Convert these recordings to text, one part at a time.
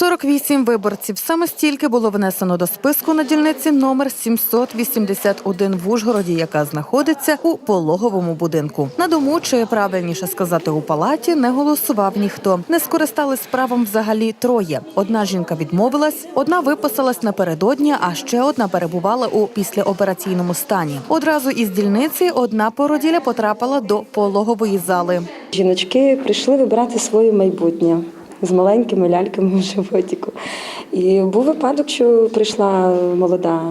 48 виборців. Саме стільки було внесено до списку на дільниці номер 781 в Ужгороді, яка знаходиться у пологовому будинку. На дому, чи правильніше сказати, у палаті не голосував ніхто. Не скористались правом взагалі троє. Одна жінка відмовилась, одна виписалась напередодні, а ще одна перебувала у післяопераційному стані. Одразу із дільниці одна породіля потрапила до пологової зали. Жіночки прийшли вибирати своє майбутнє з маленькими ляльками в животіку. І був випадок, що прийшла молода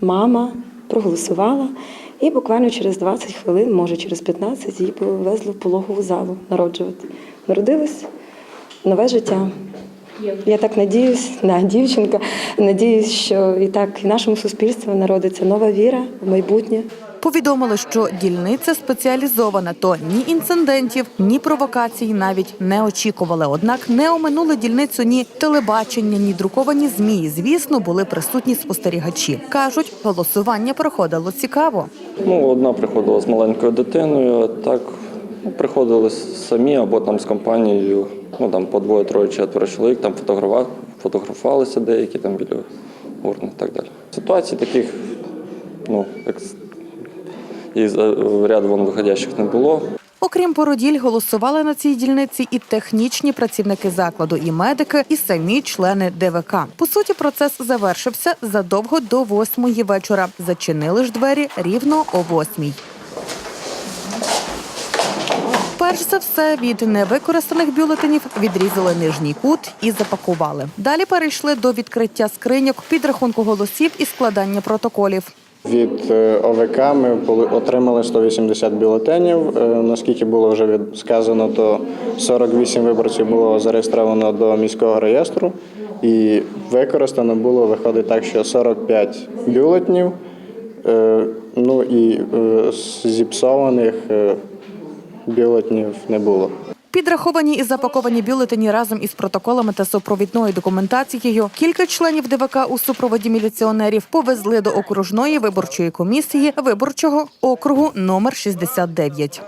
мама, проголосувала, і буквально через 20 хвилин, може через 15, її повезли в пологову залу народжувати. Народилось нове життя. Я так надіюсь, да, дівчинка, надіюсь, що і так і нашому суспільству народиться нова віра в майбутнє. Повідомили, що дільниця спеціалізована, то ні інцидентів, ні провокацій навіть не очікували. Однак не оминули дільницю ні телебачення, ні друковані змі. Звісно, були присутні спостерігачі. кажуть, голосування проходило цікаво. Ну, одна приходила з маленькою дитиною, так ну, приходили самі або там з компанією, ну там по двоє, троє, четверо чоловік, там фотографа- фотографувалися деякі там біля урн і так далі. Ситуацій таких, ну, як із е, ряду вон виходящих не було. Окрім породіль, голосували на цій дільниці і технічні працівники закладу, і медики, і самі члени ДВК. По суті, процес завершився задовго до восьмої вечора. Зачинили ж двері рівно о восьмій. Перш за все від невикористаних бюлетенів відрізали нижній кут і запакували. Далі перейшли до відкриття скриньок, підрахунку голосів і складання протоколів. Від е, ОВК ми отримали 180 бюлетенів. Е, Наскільки було вже сказано, то 48 виборців було зареєстровано до міського реєстру, і використано було виходить так, що 45 бюлетнів, е, ну і зіпсованих бюлетнів не було. Підраховані і запаковані бюлетені разом із протоколами та супровідною документацією. Кілька членів ДВК у супроводі міліціонерів повезли до окружної виборчої комісії виборчого округу номер 69.